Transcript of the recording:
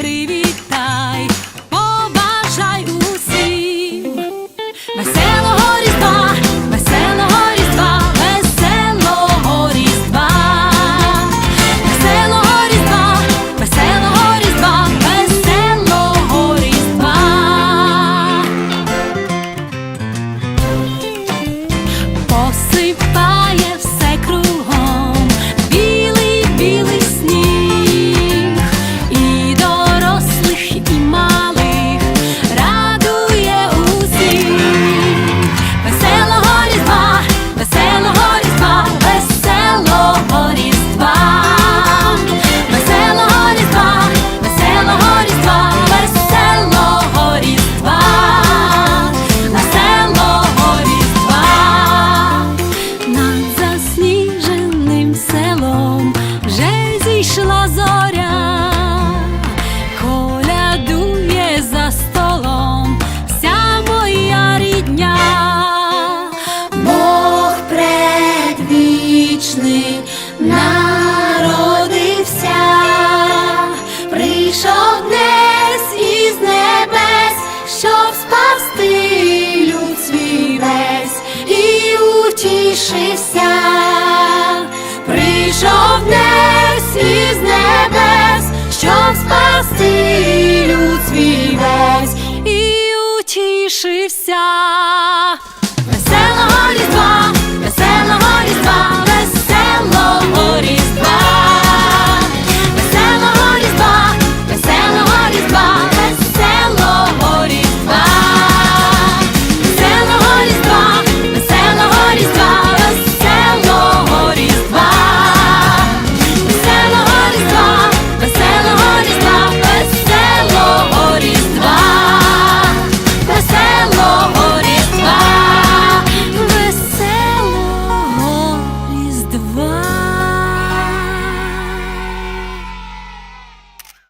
привітай, побажай усім веселого різдва, веселого різдва, веселого різдва, веселого різдва, веселого різдва, веселого різдва. Посипає селом вже зійшла зоря, колядує за столом вся моя рідня. Бог предвічний народився, прийшов днес із щоб спасти люд свій весь і утішився.